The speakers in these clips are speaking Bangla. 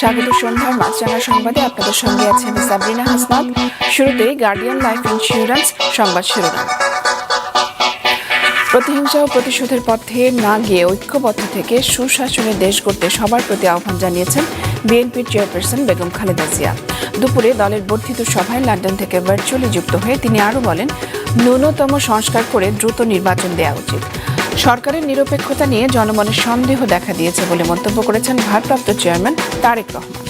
স্বাগত সন্ধ্যার মাছরাঙা সংবাদে আপনাদের সঙ্গে আছে আমি সাবরিনা হাসনাত। শুরুতেই গার্ডিয়ান লাইফ ইন্স্যুরেন্স সংবাদ শিরোনাম। প্রতিহিংসা ও প্রতিশোধের পথে না গিয়ে ঐক্যবদ্ধ থেকে সুশাসনের দেশ গড়তে সবার প্রতি আহ্বান জানিয়েছেন বিএনপির চেয়ারপারসন বেগম খালেদা জিয়া। দুপুরে দলের বর্ধিত সভায় লন্ডন থেকে ভার্চুয়ালি যুক্ত হয়ে তিনি আরও বলেন, ন্যূনতম সংস্কার করে দ্রুত নির্বাচন দেওয়া উচিত। সরকারের নিরপেক্ষতা নিয়ে জনমনে সন্দেহ দেখা দিয়েছে বলে মন্তব্য করেছেন ভারপ্রাপ্ত চেয়ারম্যান তারেক রহমান।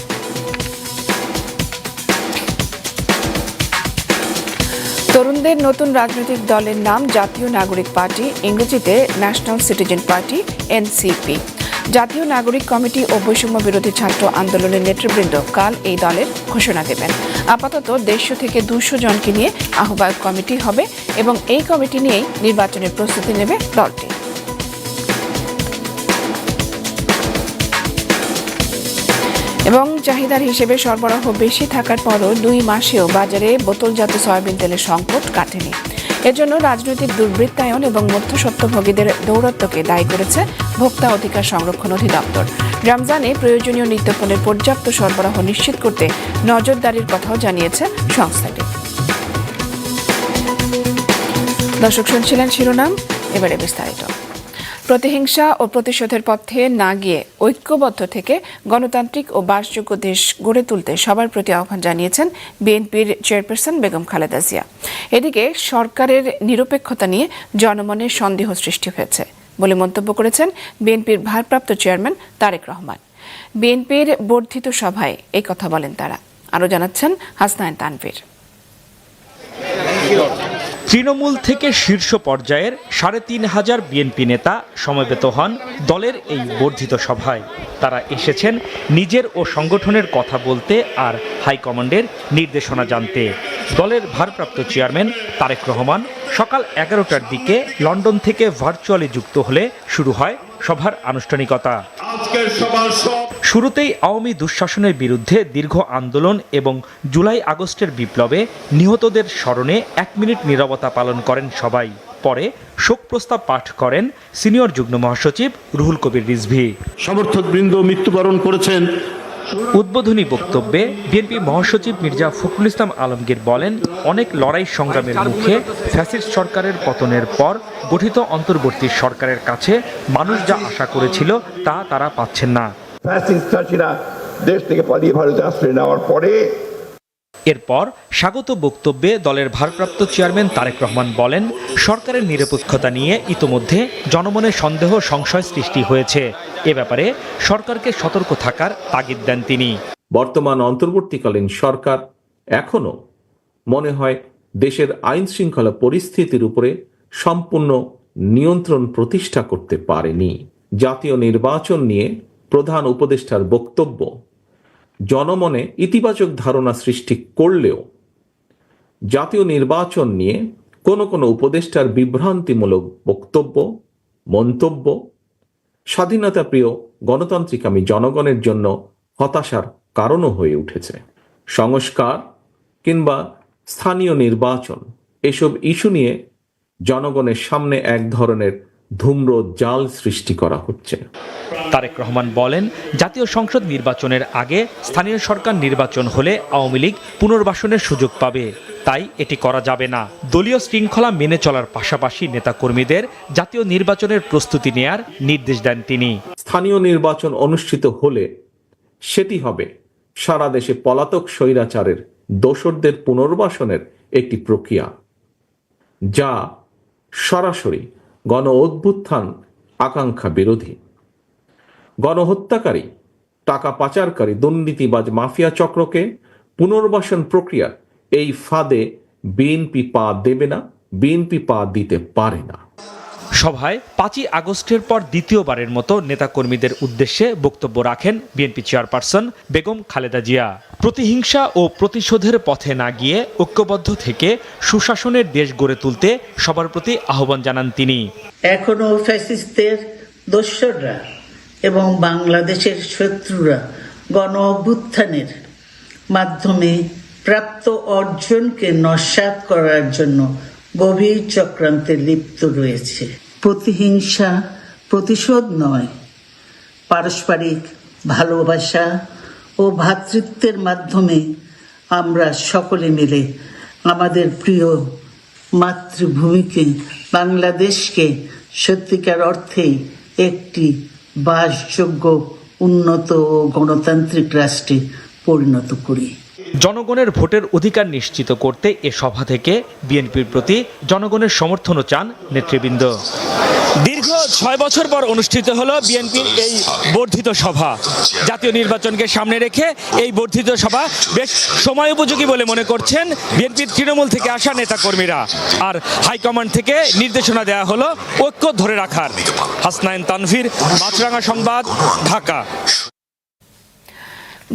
তরুণদের নতুন রাজনৈতিক দলের নাম জাতীয় নাগরিক পার্টি, ইংরেজিতে ন্যাশনাল সিটিজেন পার্টি, এনসিপি। জাতীয় নাগরিক কমিটি ও বৈষম্য বিরোধী ছাত্র আন্দোলনের নেতৃবৃন্দ কাল এই দলের ঘোষণা দেবেন। আপাতত দেড়শো থেকে দুশো জনকে নিয়ে আহ্বায়ক কমিটি হবে এবং এই কমিটি নিয়েই নির্বাচনের প্রস্তুতি নেবে দলটি। এবং চাহিদার হিসেবে সরবরাহ বেশি থাকার পরও দুই মাসেও বাজারে বোতলজাত সয়াবিন তেলের সংকট কাটেনি। এজন্য রাজনৈতিক দুর্বৃত্তায়ন এবং মধ্যস্বত্বভোগীদের দৌরত্বকে দায়ী করেছে ভোক্তা অধিকার সংরক্ষণ অধিদপ্তর। রমজানে প্রয়োজনীয় নিত্যপণ্যের পর্যাপ্ত সরবরাহ নিশ্চিত করতে নজরদারির কথাও জানিয়েছে সংস্থাটি। দর্শক শুনছিলেন শিরোনাম, এবারে বিস্তারিত। প্রতিহিংসা ও প্রতিশোধের পথে না গিয়ে ঐক্যবদ্ধ থেকে গণতান্ত্রিক ও বাসযোগ্য দেশ গড়ে তুলতে সবার প্রতি আহ্বান জানিয়েছেন বিএনপির চেয়ারপারসন বেগম খালেদা জিয়া। এদিকে সরকারের নিরপেক্ষতা নিয়ে জনমনের সন্দেহ সৃষ্টি হয়েছে বলে মন্তব্য করেছেন বিএনপির ভারপ্রাপ্ত চেয়ারম্যান তারেক রহমান। বিএনপির বর্ধিত সভায় এই কথা বলেন তারা। আরও জানাচ্ছেন হাসনায়ন তানভীর। তৃণমূল থেকে শীর্ষ পর্যায়ের সাড়ে তিন হাজার বিএনপি নেতা সমবেত হন দলের এই বর্ধিত সভায়। তারা এসেছেন নিজের ও সংগঠনের কথা বলতে আর হাইকমান্ডের নির্দেশনা জানতে। দলের ভারপ্রাপ্ত চেয়ারম্যান তারেক রহমান সকাল এগারোটার দিকে লন্ডন থেকে ভার্চুয়ালি যুক্ত হলে শুরু হয় সভার আনুষ্ঠানিকতা। আজকের সবার সব শুরুতেই আওয়ামী দুঃশাসনের বিরুদ্ধে দীর্ঘ আন্দোলন এবং জুলাই আগস্টের বিপ্লবে নিহতদের স্মরণে এক মিনিট নিরবতা পালন করেন সবাই। পরে শোক প্রস্তাব পাঠ করেন সিনিয়র যুগ্ম মহাসচিব রুহুল কবির রিজভি। সমর্থকবৃন্দ মৃত্যুবরণ করেছেন উদ্বোধনী বক্তব্যে বিএনপি মহাসচিব মির্জা ফখরুল ইসলাম আলমগীর বলেন, অনেক লড়াই সংগ্রামের মুখে ফ্যাসিস্ট সরকারের পতনের পর গঠিত অন্তর্বর্তী সরকারের কাছে মানুষ যা আশা করেছিল তা তারা পাচ্ছেন না। ফ্যাসিস্টাসীরা দেশ থেকে পালিয়ে ভারতে আশ্রয় নেওয়ার পরে এরপর স্বাগত বক্তব্যে দলের ভারপ্রাপ্ত চেয়ারম্যান তারেক রহমান বলেন, সরকারের নিরপেক্ষতা নিয়ে ইতোমধ্যে জনমনে সন্দেহ সংশয় সৃষ্টি হয়েছে। এ ব্যাপারে সরকারকে সতর্ক থাকার তাগিদ দেন তিনি। বর্তমান অন্তর্বর্তীকালীন সরকার এখনও মনে হয় দেশের আইন শৃঙ্খলা পরিস্থিতির উপরে সম্পূর্ণ নিয়ন্ত্রণ প্রতিষ্ঠা করতে পারেনি। জাতীয় নির্বাচন নিয়ে প্রধান উপদেষ্টার বক্তব্য জনমনে ইতিবাচক ধারণা সৃষ্টি করলেও জাতীয় নির্বাচন নিয়ে কোনো কোনো উপদেষ্টার বিভ্রান্তিমূলক বক্তব্য, মন্তব্য স্বাধীনতা প্রিয় গণতান্ত্রিক আমি জনগণের জন্য হতাশার কারণও হয়ে উঠেছে। সংস্কার কিংবা স্থানীয় নির্বাচন, এসব ইস্যু নিয়ে জনগণের সামনে এক ধরনের ধূম্র জাল সৃষ্টি করা হচ্ছে। তারেক রহমান বলেন জাতীয় সংসদ নির্বাচনের আগে স্থানীয় সরকার নির্বাচন হলে আওয়ামী লীগ পুনর্বাসনের সুযোগ পাবে। তাই এটি করা যাবে না। দলীয় শৃঙ্খলা মেনে চলার পাশাপাশি নেতাকর্মীদের জাতীয় নির্বাচনের প্রস্তুতি নেয়ার নির্দেশ দেন তিনি। স্থানীয় নির্বাচন অনুষ্ঠিত হলে সেটি হবে সারা দেশে পলাতক স্বৈরাচারের দোসরদের পুনর্বাসনের একটি প্রক্রিয়া যা সরাসরি গণ অভ্যুত্থান আকাঙ্ক্ষা বিরোধী। গণহত্যাকারী, টাকা পাচারকারী দুর্নীতিবাজ মাফিয়া চক্রকে পুনর্বাসন প্রক্রিয়া এই ফাঁদে বিএনপি পা দেবে না, বিএনপি পা দিতে পারে না। সভায় পাঁচই আগস্টের পর দ্বিতীয়বারের মতো নেতাকর্মীদের উদ্দেশ্যে বক্তব্য রাখেন বিএনপি চেয়ারপারসন বেগম খালেদা জিয়া। প্রতিহিংসা ও প্রতিশোধের পথে না গিয়ে ঐক্যবদ্ধ থেকে সুশাসনের দেশ গড়ে তুলতে সবার প্রতি আহ্বান জানান তিনি। এখনও ফ্যাসিস্টদের দোসররা এবং বাংলাদেশের শত্রুরা গণ অভ্যুত্থানের মাধ্যমে প্রাপ্ত অর্জনকে নস্যাৎ করার জন্য গভীর চক্রান্তে লিপ্ত রয়েছে। প্রতিহিংসা, প্রতিশোধ নয়। পারস্পরিক ভালোবাসা ও ভ্রাতৃত্বের মাধ্যমে আমরা সকলে মিলে আমাদের প্রিয় মাতৃভূমিকে, বাংলাদেশকে সত্যিকার অর্থেই একটি বাসযোগ্য, উন্নত ও গণতান্ত্রিক রাষ্ট্রে পরিণত করি। জনগণের ভোটের অধিকার নিশ্চিত করতে এ সভা থেকে বিএনপির প্রতি জনগণের সমর্থনও চান নেতৃবৃন্দ। দীর্ঘ ছয় বছর পর অনুষ্ঠিত হলো বিএনপির এই বর্ধিত সভা। জাতীয় নির্বাচনকে সামনে রেখে এই বর্ধিত সভা বেশ সময় উপযোগী বলে মনে করছেন বিএনপির তৃণমূল থেকে আসা নেতাকর্মীরা। আর হাইকমান্ড থেকে নির্দেশনা দেওয়া হলো ঐক্য ধরে রাখার। হাসনাইন তানভীর, মাছরাঙা সংবাদ, ঢাকা।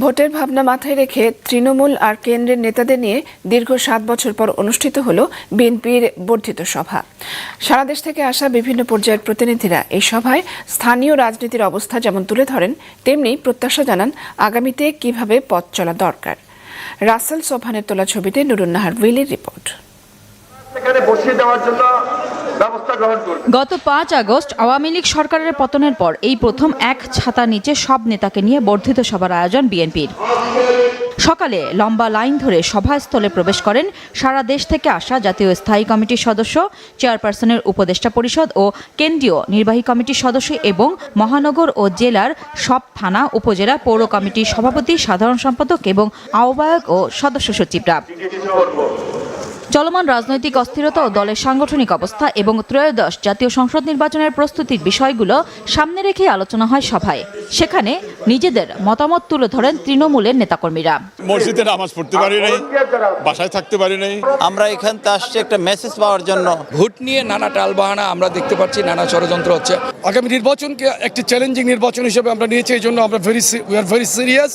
ভোটের ভাবনা মাথায় রেখে তৃণমূল আর কেন্দ্রের নেতাদের নিয়ে দীর্ঘ সাত বছর পর অনুষ্ঠিত হল বিএনপির বর্ধিত সভা। সারা দেশ থেকে আসা বিভিন্ন পর্যায়ের প্রতিনিধিরা এই সভায় স্থানীয় রাজনীতির অবস্থা যেমন তুলে ধরেন, তেমনি প্রত্যাশা জানান আগামীতে কীভাবে পথ চলা দরকার। রাসেল সোভানের তোলা ছবিতে নুরুন্নাহার উইলির রিপোর্ট। বসিয়ে দেওয়ার জন্য গত পাঁচ আগস্ট আওয়ামী লীগ সরকারের পতনের পর এই প্রথম এক ছাতা নিচে সব নেতাকে নিয়ে বর্ধিত সভার আয়োজন বিএনপির। সকালে লম্বা লাইন ধরে সভাস্থলে প্রবেশ করেন সারা দেশ থেকে আসা জাতীয় স্থায়ী কমিটির সদস্য, চেয়ারপারসনের উপদেষ্টা পরিষদ ও কেন্দ্রীয় নির্বাহী কমিটির সদস্য এবং মহানগর ও জেলার সব থানা, উপজেলা পৌর কমিটির সভাপতি, সাধারণ সম্পাদক এবং আহ্বায়ক ও সদস্য সচিবরা। চলমান রাজনৈতিক অস্থিরতা ও দলের সাংগঠনিক অবস্থা এবং ত্রয়োদশ জাতীয় সংসদ নির্বাচনের প্রস্তুতির বিষয়গুলো সামনে রেখে আলোচনা হয় সভায়। সেখানে নিজেদের মতামত তুলে ধরেন তৃণমূলের নেতাকর্মীরা। মসজিদে নামাজ পড়তে পারি নাই বাসায় থাকতে পারি নাই। আমরা এখানতে আসছি একটা মেসেজ পাওয়ার জন্য। ভোট নিয়ে নানা টালবাহানা আমরা দেখতে পাচ্ছি নানা ষড়যন্ত্র হচ্ছে। আগামী নির্বাচনকে একটি চ্যালেঞ্জিং নির্বাচন হিসেবে আমরা নিয়েছি এই জন্য আমরা very we are very serious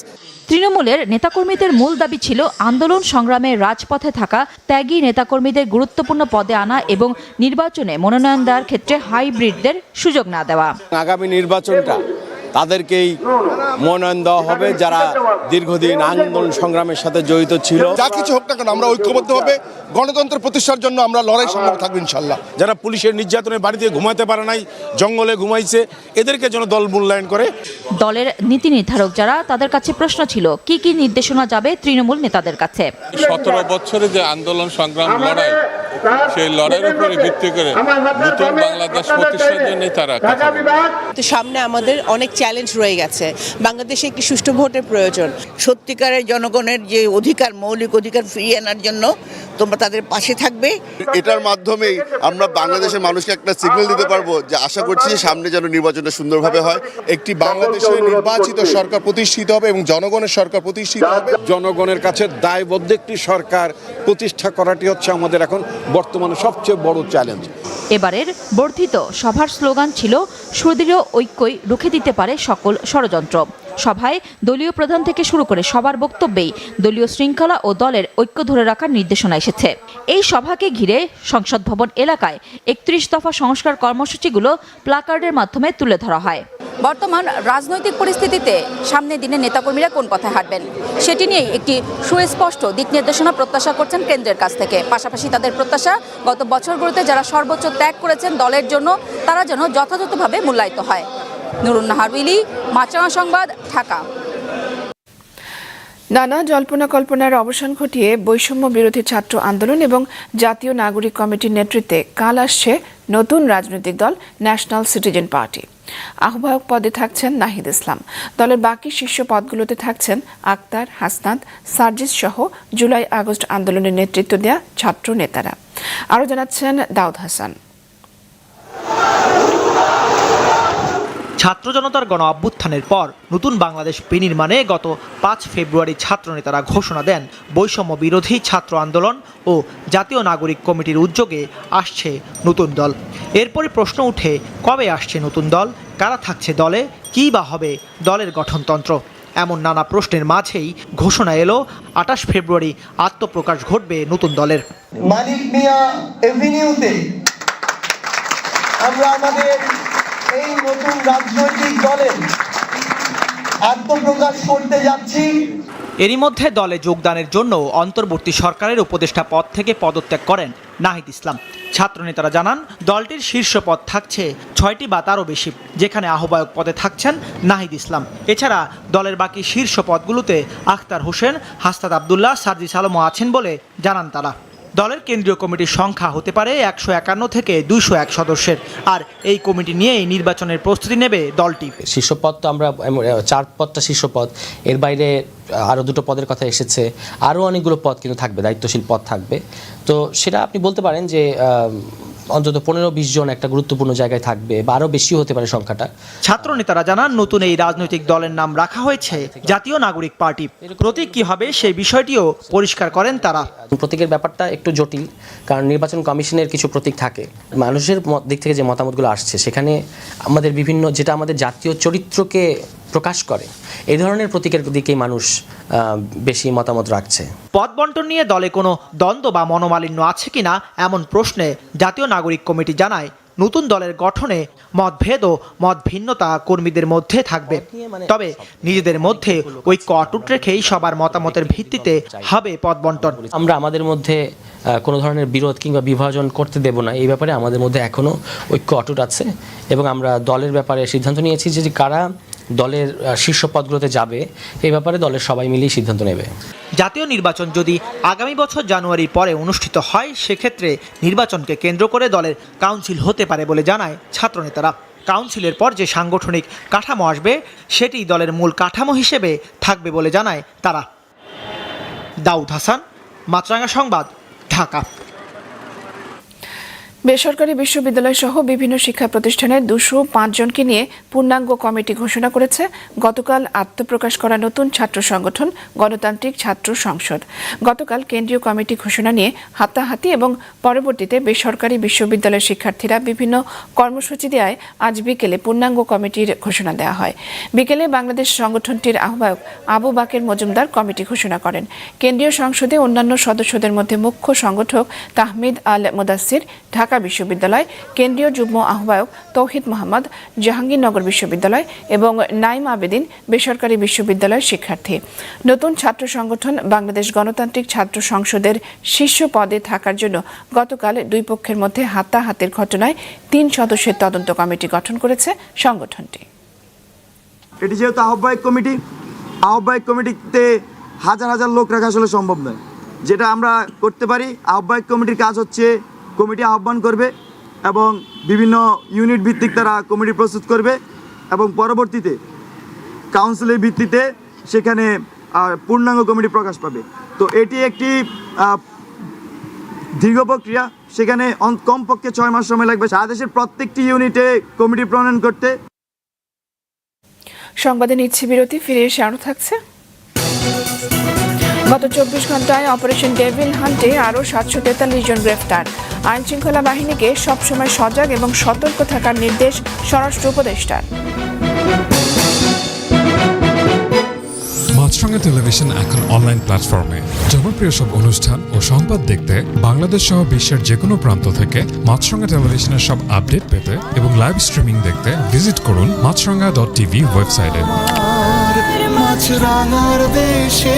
তৃণমূলের নেতাকর্মীদের মূল দাবি ছিল আন্দোলন সংগ্রামে রাজপথে থাকা ত্যাগী নেতাকর্মীদের গুরুত্বপূর্ণ পদে আনা এবং নির্বাচনে মনোনয়ন দেওয়ার ক্ষেত্রে হাইব্রিডদের সুযোগ না দেওয়া। আগামী নির্বাচনটা তাদেরকেই মনোনয়ন দেওয়া হবে যারা দীর্ঘদিন আন্দোলন সংগ্রামের সাথে জড়িত ছিল। যা কিছু হোক না কেন আমরা ঐক্যবদ্ধভাবে গণতন্ত্র প্রতিষ্ঠার জন্য আমরা লড়াই সংগ্রাম থাকব ইনশাল্লাহ যারা পুলিশের নির্যাতনে বাড়িতে ঘুমাতে পারে নাই জঙ্গলে ঘুমাইছে এদেরকে যেন দল মূল্যায়ন করে। দলের নীতি নির্ধারক যারা তাদের কাছে প্রশ্ন ছিল কি কি নির্দেশনা যাবে তৃণমূল নেতাদের কাছে? সতেরো বছরে যে আন্দোলন সংগ্রাম লড়াই সেই লড়াইয়ের উপরে ভিত্তি করে নতুন বাংলাদেশ প্রতিষ্ঠার জন্য তারা সামনে আমাদের অনেক চ্যালেঞ্জ রয়ে গেছে। বাংলাদেশে একটি সুষ্ঠু ভোটের প্রয়োজন। সত্যিকারের জনগণের যে অধিকার মৌলিক অধিকার ফিরিয়ে আনার জন্য তোমরা তাদের পাশে থাকবে। এটার মাধ্যমেই আমরা বাংলাদেশের মানুষকে একটা সিগন্যাল দিতে পারব যে আশা করছি সামনে যেন নির্বাচনটা সুন্দরভাবে হয়। একটি বাংলাদেশের নির্বাচিত সরকার প্রতিষ্ঠিত হবে এবং জনগণের সরকার প্রতিষ্ঠিত হবে। জনগণের কাছে দায়বদ্ধ একটি সরকার প্রতিষ্ঠা করাটি হচ্ছে আমাদের এখন বর্তমানে সবচেয়ে বড় চ্যালেঞ্জ এবারের বর্ধিত সভার স্লোগান ছিল সুদৃঢ় ঐক্যই রুখে দিতে পারে সকল ষড়যন্ত্র। সভায় দলীয় প্রধান থেকে শুরু করে সবার বক্তব্যেই দলীয় শৃঙ্খলা ও দলের ঐক্য ধরে রাখার নির্দেশনা এসেছে। এই সভাকে ঘিরে সংসদ ভবন এলাকায় একত্রিশ দফা সংস্কার কর্মসূচিগুলো প্লাকার্ডের মাধ্যমে তুলে ধরা হয়। বর্তমান রাজনৈতিক পরিস্থিতিতে সামনের দিনে নেতাকর্মীরা কোন পথে হাঁটবেন, সেটি নিয়ে একটি সুস্পষ্ট দিক নির্দেশনা প্রত্যাশা করছেন কেন্দ্রের কাছ থেকে। পাশাপাশি তাদের প্রত্যাশা, গত বছরগুলোতে যারা সর্বোচ্চ ত্যাগ করেছেন দলের জন্য, তারা যেন যথাযথভাবে মূল্যায়িত হয়। নুরুন্নাহার উইলি মাচামা সংবাদ ঢাকা। নানা জল্পনা কল্পনার অবসান ঘটিয়ে বৈষম্য বিরোধী ছাত্র আন্দোলন এবং জাতীয় নাগরিক কমিটির নেতৃত্বে কাল আসছে নতুন রাজনৈতিক দল ন্যাশনাল সিটিজেন পার্টি। আহ্বায়ক পদে থাকছেন নাহিদ ইসলাম। দলের বাকি শীর্ষ পদগুলোতে থাকছেন আক্তার, হাসনাত, সার্জিস সহ জুলাই, আগস্ট আন্দোলনের নেতৃত্ব দেয়া ছাত্র নেতারা। আরও জানাচ্ছেন দাউদ হাসান। ছাত্র জনতার গণ অভ্যুত্থানের পর নতুন বাংলাদেশ বিনির্মাণে গত পাঁচ ফেব্রুয়ারি ছাত্রনেতারা ঘোষণা দেন, বৈষম্য বিরোধী ছাত্র আন্দোলন ও জাতীয় নাগরিক কমিটির উদ্যোগে আসছে নতুন দল। এরপরে প্রশ্ন উঠে, কবে আসছে নতুন দল? কারা থাকছে দলে? কী বা হবে দলের গঠনতন্ত্র? এমন নানা প্রশ্নের মাঝেই ঘোষণা এলো, আঠাশ ফেব্রুয়ারি আত্মপ্রকাশ ঘটবে নতুন দলের। মানিক মিয়া এভিনিউতে আমরা আমাদের এই নতুন রাজনৈতিক দলের আত্মপ্রকাশ করতে যাচ্ছি। এরই মধ্যে দলে যোগদানের জন্য অন্তর্বর্তী সরকারের উপদেষ্টা পদ থেকে পদত্যাগ করেন নাহিদ ইসলাম। ছাত্রনেতারা জানান, দলটির শীর্ষ পদ থাকছে ছয়টি বা তারও বেশি, যেখানে আহ্বায়ক পদে থাকছেন নাহিদ ইসলাম। এছাড়া দলের বাকি শীর্ষ পদগুলোতে আখতার হোসেন, হাস্তাদ আবদুল্লাহ, সার্জিস আলমও আছেন বলে জানান তারা। দলের কেন্দ্রীয় কমিটির সংখ্যা হতে পারে একশো একান্ন থেকে দুইশো এক সদস্যের। আর এই কমিটি নিয়েই নির্বাচনের প্রস্তুতি নেবে দলটি। শীর্ষপদ তো আমরা চার পদটা শীর্ষপদ। এর বাইরে আরও দুটো পদের কথা এসেছে। আরও অনেকগুলো পদ কিন্তু থাকবে, দায়িত্বশীল পদ থাকবে। তো সেটা আপনি বলতে পারেন যে অন্তত পনেরো বিশ জন একটা গুরুত্বপূর্ণ জায়গায় থাকবে বা আরও বেশিও হতে পারে সংখ্যাটা। ছাত্র নেতারা জানান নতুন এই রাজনৈতিক দলের নাম রাখা হয়েছে জাতীয় নাগরিক পার্টি। প্রতীক কি হবে সেই বিষয়টিও পরিষ্কার করেন তারা। প্রতীকের ব্যাপারটা একটু জটিল কারণ নির্বাচন কমিশনের কিছু প্রতীক থাকে। মানুষের দিক থেকে যে মতামতগুলো আসছে সেখানে আমাদের বিভিন্ন যেটা আমাদের জাতীয় চরিত্রকে প্রকাশ করে। এই ধরনের প্রতীকের দিকেই মানুষ বেশি মতামত রাখছে। পদ বন্টন নিয়ে দলে কোনো দ্বন্দ্ব বা মনোমালিন্য আছে কিনা এমন প্রশ্নে জাতীয় নাগরিক কমিটি জানায় নতুন দলের গঠনে মতভেদ ও মত ভিন্নতা কর্মীদের মধ্যে থাকবে। তবে নিজেদের মধ্যে ঐক্য অটুট রেখেই সবার মতামতের ভিত্তিতে হবে পদ বন্টন আমরা আমাদের মধ্যে কোনো ধরনের বিরোধ কিংবা বিভাজন করতে দেব না। এই ব্যাপারে আমাদের মধ্যে এখনও ঐক্য অটুট আছে এবং আমরা দলের ব্যাপারে সিদ্ধান্ত নিয়েছি যে যে কারা দলের শীর্ষ পদগুলোতে যাবে, এই ব্যাপারে দলের সবাই মিলেই সিদ্ধান্ত নেবে। জাতীয় নির্বাচন যদি আগামী বছর জানুয়ারির পরে অনুষ্ঠিত হয়, সেক্ষেত্রে নির্বাচনকে কেন্দ্র করে দলের কাউন্সিল হতে পারে বলে জানায় ছাত্রনেতারা। কাউন্সিলের পর যে সাংগঠনিক কাঠামো আসবে সেটি দলের মূল কাঠামো হিসেবে থাকবে বলে জানায় তারা। দাউদ হাসান মাছরাঙ্গা সংবাদ, ঢাকা। বেসরকারি বিশ্ববিদ্যালয় সহ বিভিন্ন শিক্ষা প্রতিষ্ঠানের দুশো জনকে নিয়ে পূর্ণাঙ্গ কমিটি ঘোষণা করেছে। গতকাল আত্মপ্রকাশ করা নতুন ছাত্র সংগঠন গণতান্ত্রিক ছাত্র সংসদ। গতকাল কেন্দ্রীয় কমিটি ঘোষণা নিয়ে হাতাহাতি এবং পরবর্তীতে বেসরকারি বিশ্ববিদ্যালয়ের শিক্ষার্থীরা বিভিন্ন কর্মসূচি দেওয়ায় আজ বিকেলে পূর্ণাঙ্গ কমিটির ঘোষণা দেওয়া হয়। বিকেলে বাংলাদেশ সংগঠনটির আহ্বায়ক আবু বাকের মজুমদার কমিটি ঘোষণা করেন। কেন্দ্রীয় সংসদে অন্যান্য সদস্যদের মধ্যে মুখ্য সংগঠক তাহমিদ আল মুদাসির ঢাকা বিশ্ববিদ্যালয়, কেন্দ্রীয় যুগ্ম আহ্বায়ক তৌহিদ মোহাম্মদ, জাহাঙ্গীরনগর বিশ্ববিদ্যালয় এবং নাইম আবেদিন বেসরকারি বিশ্ববিদ্যালয়ের শিক্ষার্থী। নতুন ছাত্র সংগঠন বাংলাদেশ গণতান্ত্রিক ছাত্র সংসদের শীর্ষ পদে থাকার জন্য গতকাল দুই পক্ষের মধ্যে হাতাহাতের ঘটনায় তিন সদস্যের তদন্ত কমিটি গঠন করেছে সংগঠনটি। এটি যেহেতু আহ্বায়ক কমিটি, আহ্বায়ক কমিটিতে হাজার হাজার লোক রাখা আসলে সম্ভব নয়। যেটা আমরা করতে পারি, আহ্বায়ক কমিটির কাজ হচ্ছে কমিটি আহ্বান করবে এবং বিভিন্ন ইউনিট ভিত্তিক তারা কমিটি প্রস্তুত করবে এবং পরবর্তীতে কাউন্সিলের ভিত্তিতে সেখানে পূর্ণাঙ্গ কমিটি প্রকাশ পাবে। তো এটি একটি দীর্ঘ প্রক্রিয়া। সেখানে কমপক্ষে ছয় মাস সময় লাগবে। সারা দেশের প্রত্যেকটি ইউনিটে কমিটি প্রণয়ন করতে। সংবাদে নিচ্ছে বিরতি, ফিরে এসে আরও থাকছে। গত চব্বিশ ঘন্টায় অপারেশন ডেভিল হান্টে আরও সাতশো তেতাল্লিশ জন গ্রেফতার। আইন শৃঙ্খলা বাহিনীকে সবসময় সজাগ এবং সতর্ক থাকার নির্দেশ স্বরাষ্ট্র উপদেষ্টার। মাছরাঙা টেলিভিশন এখন অনলাইন প্ল্যাটফর্মে। জনপ্রিয় সব অনুষ্ঠান ও সংবাদ দেখতে বাংলাদেশ সহ বিশ্বের যে কোনো প্রান্ত থেকে মাছরাঙা টেলিভিশনের সব আপডেট পেতে এবং লাইভ স্ট্রিমিং দেখতে ভিজিট করুন মাছরাঙা ডট টিভি ওয়েবসাইটে। মাছরাঙার দেশে।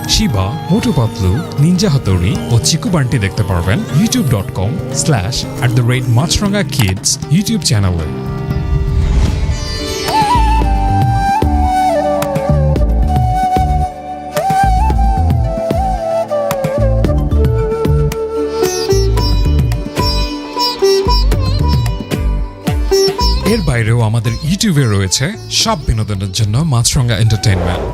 Shiva Motu Patlu ninja Hattori ও চিকু বান্টি দেখতে পারবেন YouTube dot com slash at the rate Maasranga kids YouTube চ্যানেলে এর বাইরেও আমাদের ইউটিউবে রয়েছে সব বিনোদনের জন্য মাছরঙ্গা এন্টারটেইনমেন্ট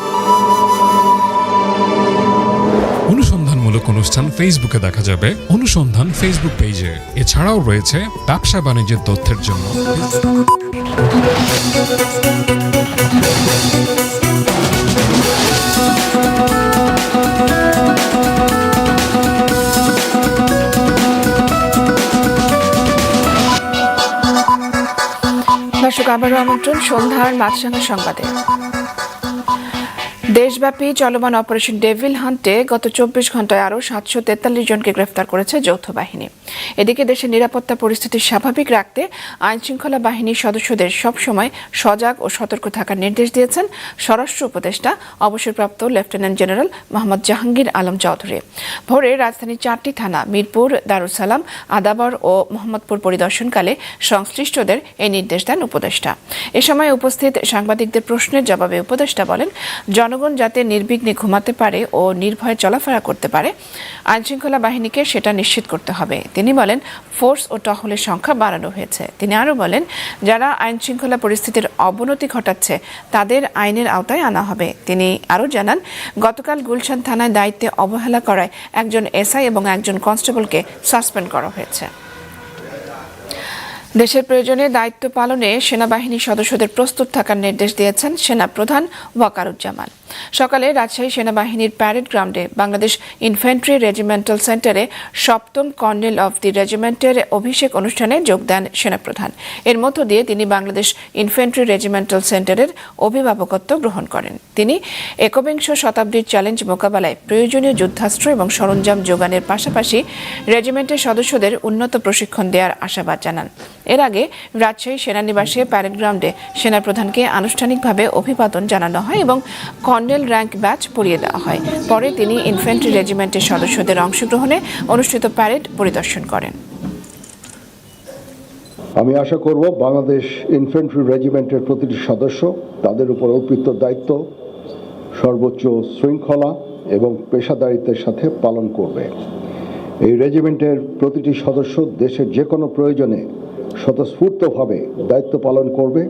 অনুসন্ধানমূলক অনুষ্ঠান ফেসবুকে দেখা যাবে। অনুসন্ধান ফেসবুক পেজে এছাড়াও রয়েছে ব্যবসা বাণিজ্যের তথ্যের জন্য। দর্শক, আবারও আমন্ত্রণ সন্ধ্যার মাছরাঙা সংবাদে। দেশব্যাপী চলমান অপারেশন ডেভিল হান্টে গত চব্বিশ ঘন্টায় আরও সাতশো তেতাল্লিশ জনকে গ্রেফতার করেছে যৌথ বাহিনী। এদিকে দেশের নিরাপত্তা পরিস্থিতি স্বাভাবিক রাখতে আইন শৃঙ্খলা বাহিনীর সদস্যদের সবসময় সজাগ ও সতর্ক থাকার নির্দেশ দিয়েছেন স্বরাষ্ট্র উপদেষ্টা, অবসরপ্রাপ্ত লেফটেন্যান্ট জেনারেল মোহাম্মদ জাহাঙ্গীর আলম চৌধুরী। ভোরে রাজধানীর চারটি থানা, মিরপুর, দারুসালাম, আদাবর ও মোহাম্মদপুর পরিদর্শনকালে সংশ্লিষ্টদের এই নির্দেশ দেন উপদেষ্টা। এ সময় উপস্থিত সাংবাদিকদের প্রশ্নের জবাবে উপদেষ্টা বলেন, জনগণ যাতে নির্বিঘ্নে ঘুমাতে পারে ও নির্ভয়ে চলাফেরা করতে পারে, আইনশৃঙ্খলা বাহিনীকে সেটা নিশ্চিত করতে হবে। তিনি বলেন, ফোর্স ও টহলের সংখ্যা বাড়ানো হয়েছে। তিনি আরও বলেন, যারা আইনশৃঙ্খলা পরিস্থিতির অবনতি ঘটাচ্ছে, তাদের আইনের আওতায় আনা হবে। তিনি আরও জানান, গতকাল গুলশান থানায় দায়িত্বে অবহেলা করায় একজন এসআই এবং একজন কনস্টেবলকে সাসপেন্ড করা হয়েছে। দেশের প্রয়োজনে দায়িত্ব পালনে সেনাবাহিনীর সদস্যদের প্রস্তুত থাকার নির্দেশ দিয়েছেন সেনা প্রধান ওয়াকারুজ্জামান। সকালে রাজশাহী সেনাবাহিনীর প্যারেড গ্রাউন্ডে বাংলাদেশ ইনফ্যান্ট্রি রেজিমেন্টাল সেন্টারে সপ্তম কর্নেল অফ দি রেজিমেন্টের অভিষেক অনুষ্ঠানে যোগ দেন সেনাপ্রধান। এর মধ্য দিয়ে তিনি বাংলাদেশ ইনফ্যান্ট্রি রেজিমেন্টাল সেন্টারের অভিভাবকত্ব গ্রহণ করেন। তিনি একবিংশ শতাব্দীর চ্যালেঞ্জ মোকাবেলায় প্রয়োজনীয় যুদ্ধাস্ত্র এবং সরঞ্জাম যোগানের পাশাপাশি রেজিমেন্টের সদস্যদের উন্নত প্রশিক্ষণ দেওয়ার আশাবাদ জানান। এর আগে রাজশাহী সেনানিবাসে প্যারেড গ্রাউন্ডে সেনাপ্রধানকে আনুষ্ঠানিকভাবে অভিবাদন জানানো হয় এবং কর্নেল র্যাঙ্ক ব্যাচ পরিয়ে দেওয়া হয়। পরে তিনি ইনফ্যান্ট্রি রেজিমেন্টের সদস্যদের অংশগ্রহণে অনুষ্ঠিত প্যারেড পরিদর্শন করেন। আমি আশা করব বাংলাদেশ ইনফ্যান্ট্রি রেজিমেন্টের প্রতিটি সদস্য তাদের উপর অর্পিত দায়িত্ব, সর্বোচ্চ শৃঙ্খলা এবং পেশাদারিত্বের সাথে পালন করবে। এই রেজিমেন্টের প্রতিটি সদস্য দেশের যে কোনো প্রয়োজনে স্বতঃস্ফূর্তভাবে দায়িত্ব পালন করবে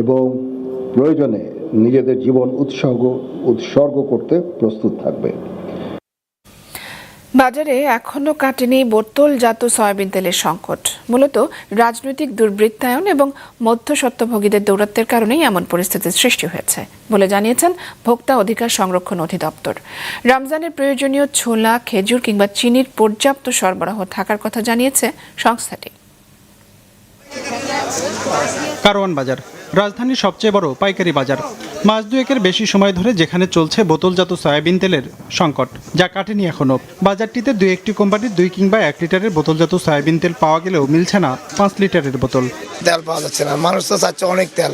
এবং প্রয়োজনে নিজেদের জীবন উৎসর্গ উৎসর্গ করতে প্রস্তুত থাকবে। বাজারে এখনও কাটেনি বোতলজাত সয়াবিন তেলের সংকট। মূলত রাজনৈতিক দুর্বৃত্তায়ন এবং মধ্যস্বত্বভোগীদের দৌরাত্বের কারণেই এমন পরিস্থিতির সৃষ্টি হয়েছে বলে জানিয়েছেন ভোক্তা অধিকার সংরক্ষণ অধিদপ্তর। রমজানের প্রয়োজনীয় ছোলা খেজুর কিংবা চিনির পর্যাপ্ত সরবরাহ থাকার কথা জানিয়েছে সংস্থাটি। কারওয়ান বাজার রাজধানীর সবচেয়ে বড় পাইকারি বাজার। মাস দুয়েকের বেশি সময় ধরে যেখানে চলছে বোতলজাত সয়াবিন তেলের সংকট যা কাটেনি এখনও বাজারটিতে দুই একটি কোম্পানির দুই কিংবা এক লিটারের বোতলজাত সয়াবিন তেল পাওয়া গেলেও মিলছে না পাঁচ লিটারের বোতল। তেল পাওয়া যাচ্ছে না। মানুষ তো চাচ্ছে অনেক তেল।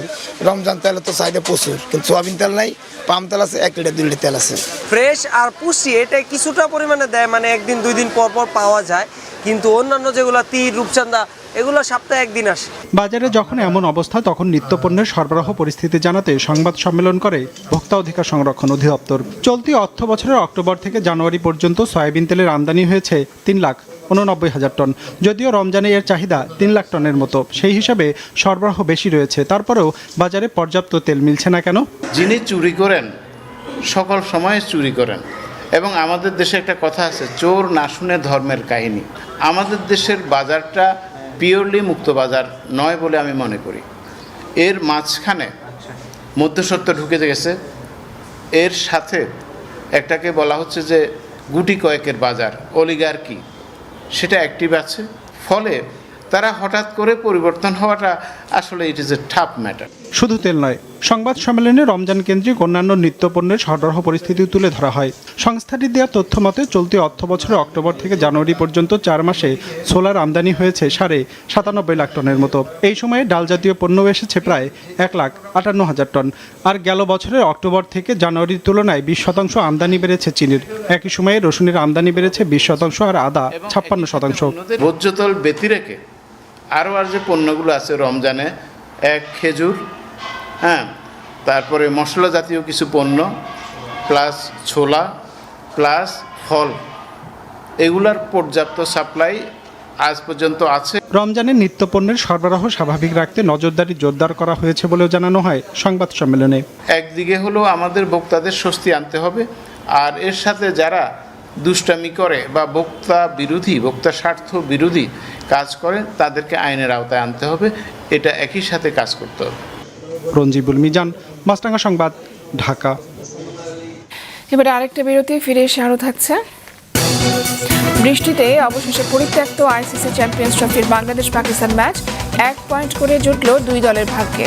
রমজান তেল তো চাইতে প্রচুর কিন্তু সোয়াবিন তেল নাই পাম তেল আছে এক লিটার দুই লিটার তেল আছে। ফ্রেশ আর পুষ্টি এটা কিছুটা পরিমাণে দেয় মানে একদিন দুই দিন পর পর পাওয়া যায়। কিন্তু অন্যান্য যেগুলো তীর রূপচান্দা এগুলো সপ্তাহে একদিন আসে। বাজারে যখন এমন অবস্থা তখন নিত্যপণ্যের সরবরাহ পরিস্থিতি জানাতে সংবাদ সম্মেলন করে ভোক্তা অধিকার সংরক্ষণ অধিদপ্তর। চলতি অর্থ বছরের অক্টোবর থেকে জানুয়ারি পর্যন্ত সয়াবিন তেলের আমদানি হয়েছে তিন লাখ উননব্বই হাজার টন যদিও রমজানে এর চাহিদা তিন লাখ টনের মতো। সেই হিসাবে সরবরাহ বেশি রয়েছে। তারপরেও বাজারে পর্যাপ্ত তেল মিলছে না কেন? যিনি চুরি করেন সকল সময় চুরি করেন। এবং আমাদের দেশে একটা কথা আছে চোর না শুনে ধর্মের কাহিনী। আমাদের দেশের বাজারটা পিওরলি মুক্ত বাজার নয় বলে আমি মনে করি। এর মাঝখানে মধ্যসত্ত্ব ঢুকে গেছে। এর সাথে একটাকে বলা হচ্ছে যে গুটি কয়েকের বাজার অলিগার কি সেটা অ্যাক্টিভ আছে। ফলে তারা হঠাৎ করে পরিবর্তন হওয়াটা আসলে ইট ইজ এ ঠাপ ম্যাটার শুধু তেল নয় সংবাদ সম্মেলনে রমজান কেন্দ্রিক অন্যান্য নিত্যপণ্যের সরবরাহ পরিস্থিতি তুলে ধরা হয়। সংস্থাটি দেওয়া তথ্য মতে, চলতি অর্থ বছরের অক্টোবর থেকে জানুয়ারি পর্যন্ত চার মাসে সোলার আমদানি হয়েছে সাড়ে সাতানব্বই লাখ টনের মতো। এই সময়ে ডাল জাতীয় পণ্য এসেছে প্রায় এক লাখ আটান্ন হাজার টন। আর গেল বছরের অক্টোবর থেকে জানুয়ারির তুলনায় বিশ শতাংশ আমদানি বেড়েছে চিনির। একই সময়ে রসুনের আমদানি বেড়েছে বিশ শতাংশ আর আদা ছাপ্পান্ন শতাংশ। ভোজ্যতল ব্যতিরেকে আরও আর যে পণ্যগুলো আছে রমজানে, এক খেজুর হ্যাঁ তারপরে মশলা জাতীয় কিছু পণ্য প্লাস ছোলা প্লাস ফল। এগুলার পর্যাপ্ত সাপ্লাই আজ পর্যন্ত আছে। রমজানের নিত্যপণ্যের সরবরাহ স্বাভাবিক রাখতে নজরদারি জোরদার করা হয়েছে বলেও জানানো হয় সংবাদ সম্মেলনে। একদিকে হলো আমাদের ভোক্তাদের স্বস্তি আনতে হবে আর এর সাথে যারা দুষ্টামি করে বা ভোক্তা বিরোধী ভোক্তা স্বার্থ বিরোধী কাজ করে তাদেরকে আইনের আওতায় আনতে হবে। এটা একই সাথে কাজ করতে হবে। রঞ্জিবুল মিজান মাছরাঙ্গা সংবাদ, ঢাকা। এবারে আরেকটা বিরতি, ফিরে এসে আরও থাকছে। বৃষ্টিতে অবশেষে পরিত্যক্ত আইসিসি চ্যাম্পিয়ন্স ট্রফির বাংলাদেশ পাকিস্তান ম্যাচ, এক পয়েন্ট করে জুটল দুই দলের ভাগ্যে।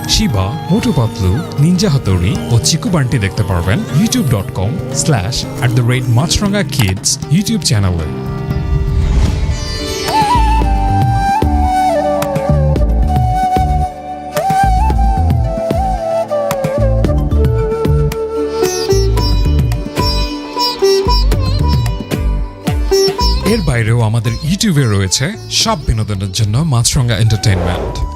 Shiva Motu Patlu ninja Hattori ও চিকু বান্টি দেখতে পারবেন YouTube dot com slash at the rate Maasranga kids YouTube চ্যানেলে এর বাইরেও আমাদের ইউটিউবে রয়েছে সব বিনোদনের জন্য মাছরঙ্গা এন্টারটেইনমেন্ট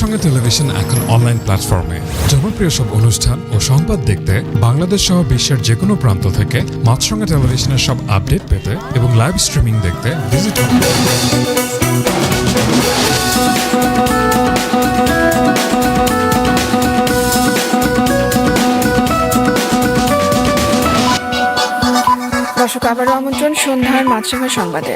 মাছরঙ্গা টেলিভিশন এখন অনলাইন প্ল্যাটফর্মে জনপ্রিয় সব অনুষ্ঠান ও সংবাদ দেখতে বাংলাদেশ সহ বিশ্বের যে কোনো প্রান্ত থেকে মাছরঙ্গা টেলিভিশনের সব আপডেট পেতে এবং লাইভ স্ট্রিমিং দেখতে ভিজিট দর্শক, আবারও আমন্ত্রণ সন্ধ্যার মাছরাঙা সংবাদে।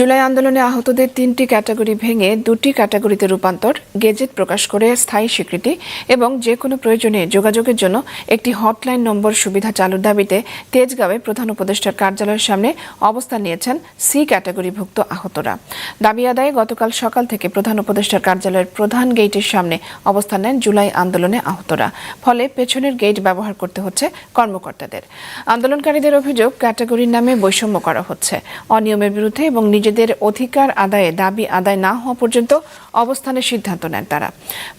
জুলাই আন্দোলনে আহতদের তিনটি ক্যাটাগরি ভেঙে দুটি ক্যাটাগরিতে রূপান্তর, গেজেট প্রকাশ করে স্থায়ী স্বীকৃতি এবং যে কোনো প্রয়োজনে যোগাযোগের জন্য একটি হটলাইন নম্বর সুবিধা চালুর দাবিতে তেজগাঁওয়ে প্রধান উপদেষ্টার কার্যালয়ের সামনে অবস্থান নিয়েছেন সি ক্যাটাগরিভুক্ত আহতরা। দাবি আদায়ে গতকাল সকাল থেকে প্রধান উপদেষ্টার কার্যালয়ের প্রধান গেটের সামনে অবস্থান নেন জুলাই আন্দোলনে আহতরা। ফলে পেছনের গেট ব্যবহার করতে হচ্ছে কর্মকর্তাদের। আন্দোলনকারীদের অভিযোগ ক্যাটাগরির নামে বৈষম্য করা হচ্ছে। অনিয়মের বিরুদ্ধে এবং নিজেদের অধিকার আদায়ে, দাবি আদায় না হওয়া পর্যন্ত অবস্থানের সিদ্ধান্ত নেন তারা।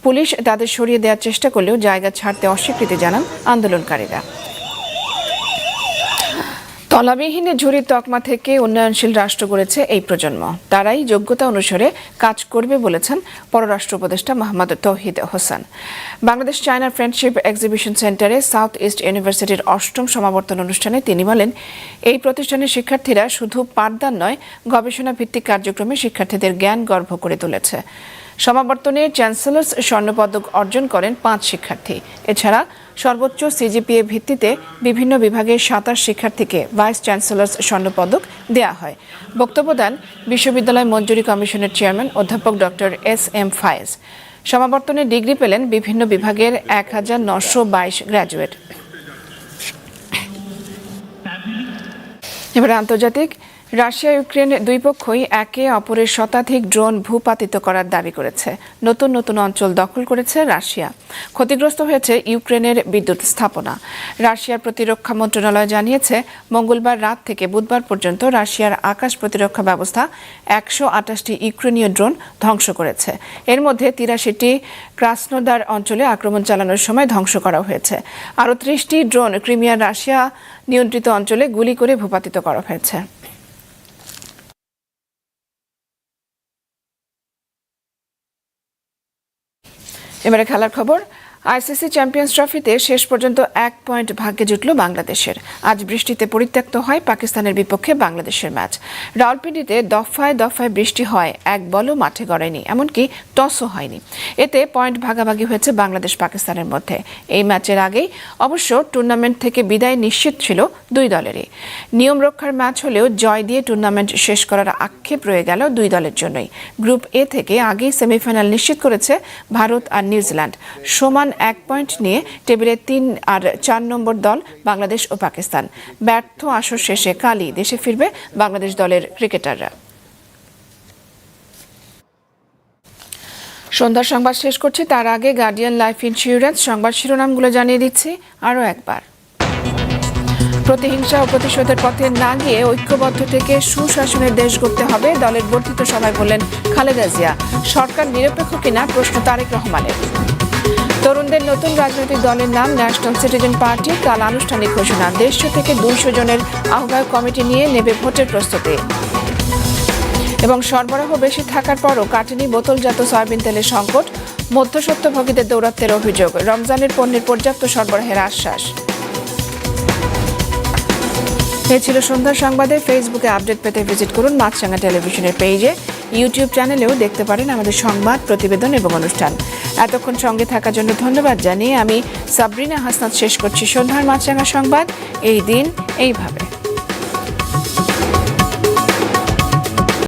পুলিশ তাদের সরিয়ে দেওয়ার চেষ্টা করলেও জায়গা ছাড়তে অস্বীকৃতি জানান আন্দোলনকারীরা। তলাবিহীনের ঝুড়ির তকমা থেকে উন্নয়নশীল রাষ্ট্র গড়েছে এই প্রজন্ম। তারাই যোগ্যতা অনুসারে কাজ করবে বলেছেন পররাষ্ট্র উপদেষ্টা Mohammad Touhid Hossain. Bangladesh China friendship exhibition সেন্টারে সাউথ ইস্ট ইউনিভার্সিটির অষ্টম সমাবর্তন অনুষ্ঠানে তিনি বলেন, এই প্রতিষ্ঠানের শিক্ষার্থীরা শুধু পাঠদান নয় গবেষণা ভিত্তিক কার্যক্রমে শিক্ষার্থীদের জ্ঞান গর্ভ করে তুলেছে। সমাবর্তনে চ্যান্সেলর্স স্বর্ণপদক অর্জন করেন পাঁচ শিক্ষার্থী। এছাড়া সর্বোচ্চ সিজিপিএ ভিত্তিতে বিভিন্ন বিভাগের সাতাশ শিক্ষার্থীকে ভাইস চ্যান্সেলর্স স্বর্ণপদক দেয়া হয়। বক্তব্য দেন বিশ্ববিদ্যালয় মঞ্জুরি কমিশনের চেয়ারম্যান অধ্যাপক ডক্টর এস এম ফায়েজ। সমাবর্তনে ডিগ্রি পেলেন বিভিন্ন বিভাগের এক হাজার নশো বাইশ গ্র্যাজুয়েট। এবার আন্তর্জাতিক রাশিয়া, ইউক্রেন দুই পক্ষই একে অপরের শতাধিক ড্রোন ভূপাতিত করার দাবি করেছে। নতুন নতুন অঞ্চল দখল করেছে রাশিয়া। ক্ষতিগ্রস্ত হয়েছে ইউক্রেনের বিদ্যুৎ স্থাপনা। রাশিয়ার প্রতিরক্ষা মন্ত্রণালয় জানিয়েছে, মঙ্গলবার রাত থেকে বুধবার পর্যন্ত রাশিয়ার আকাশ প্রতিরক্ষা ব্যবস্থা একশো আটাশটি ইউক্রেনীয় ড্রোন ধ্বংস করেছে। এর মধ্যে তিরাশিটি ক্রাসনোদার অঞ্চলে আক্রমণ চালানোর সময় ধ্বংস করা হয়েছে। আরও ত্রিশটি ড্রোন ক্রিমিয়ার রাশিয়া নিয়ন্ত্রিত অঞ্চলে গুলি করে ভূপাতিত করা হয়েছে। এবারে খেলার খবর। আইসিসি চ্যাম্পিয়ন্স ট্রফিতে শেষ পর্যন্ত এক পয়েন্ট ভাগ্যে জুটল বাংলাদেশের। আজ বৃষ্টিতে পরিত্যক্ত হয় পাকিস্তানের বিপক্ষে বাংলাদেশের ম্যাচ। রাওয়ালপিন্ডিতে দফায় দফায় বৃষ্টি হয়, এক বলও মাঠে গড়ায়নি এমনকি টসও হয়নি। এতে পয়েন্ট ভাগাভাগি হয়েছে বাংলাদেশ পাকিস্তানের মধ্যে। এই ম্যাচের আগেই অবশ্য টুর্নামেন্ট থেকে বিদায় নিশ্চিত ছিল দুই দলেরই। নিয়ম রক্ষার ম্যাচ হলেও জয় দিয়ে টুর্নামেন্ট শেষ করার আক্ষেপ রয়ে গেল দুই দলের জন্যই। গ্রুপ এ থেকে আগেই সেমিফাইনাল নিশ্চিত করেছে ভারত আর নিউজিল্যান্ড। সমান এক পয়েন্ট নিয়ে টেবিলে তিন আর চার নম্বর দল বাংলাদেশ ও পাকিস্তান। ব্যর্থ আসর শেষে কালই দেশে ফিরবে বাংলাদেশ দলের ক্রিকেটাররা। সন্ধ্যার সংবাদ শেষ করছি, তার আগে গার্ডিয়ান লাইফ ইন্স্যুরেন্স সংবাদ শিরোনামগুলো জানিয়ে দিচ্ছি আরও একবার। প্রতিহিংসা ও প্রতিশোধের পথে না গিয়ে ঐক্যবদ্ধ থেকে সুশাসনের দেশ গড়তে হবে দলের বর্ধিত সভায় বললেন খালেদা জিয়া। সরকার নিরপেক্ষ কিনা প্রশ্ন তারেক রহমানের। তরুণদের নতুন রাজনৈতিক দলের নাম ন্যাশনাল সিটিজেন পার্টি কাল আনুষ্ঠানিক ঘোষণা। দেড়শো থেকে দুইশো জনের আহ্বায়ক কমিটি নিয়ে নেবে ভোটের প্রস্তুতি। এবং সরবরাহ বেশি থাকার পরও কাটেনি বোতলজাত সয়াবিন তেলের সংকট, মধ্যসত্ত্বভোগীদের দৌরাত্বের অভিযোগ। রমজানের পণ্যের পর্যাপ্ত সরবরাহের আশ্বাস। এ ছিল সন্ধ্যার সংবাদে। ফেসবুকে আপডেট পেতে ভিজিট করুন মাছরাঙা টেলিভিশনের পেজে ইউটিউব চ্যানেলেও দেখতে পারেন আমাদের সংবাদ, প্রতিবেদন এবং অনুষ্ঠান। এতক্ষণ সঙ্গে থাকার জন্য ধন্যবাদ জানিয়ে আমি সাবরিনা হাসনাত শেষ করছি সন্ধ্যার মাছরাঙা সংবাদ। এই দিন এইভাবে।